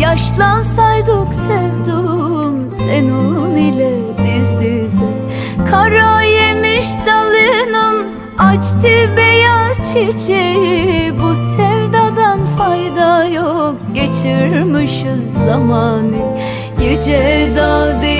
Yaşlansaydık sevdum senin ile diz dize. Kara yemiş dalının açtı beyaz çiçeği. Bu sevdadan fayda yok geçirmişiz zamanı. Yüce dağ değil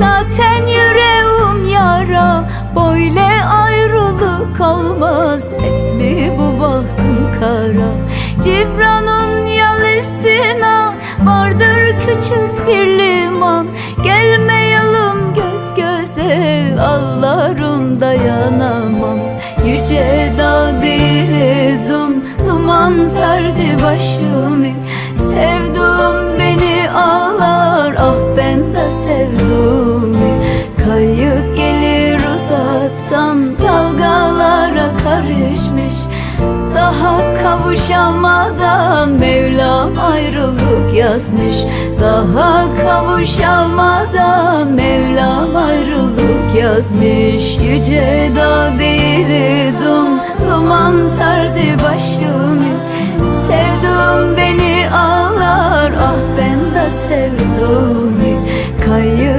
zaten yüreğim yara. Böyle ayrılık olmaz. Hep mi bu bahtım kara? Cibranın yalısına vardır küçük bir liman. Gelmeyelim göz göze ağlarım dayanamam uzaktan dalgalara karışmış. Daha kavuşamadan Mevlam ayrılık yazmış. Daha kavuşamadan Mevlam ayrılık yazmış. Yüce dağ değildim Duman sardı başımı Sevdum beni ağlar ah ben de sevdum. Kayık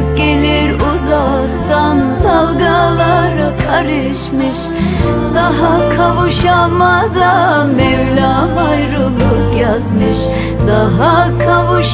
karışmış. Daha kavuşamadan Mevlam ayrılık yazmış. Daha kavuşamadan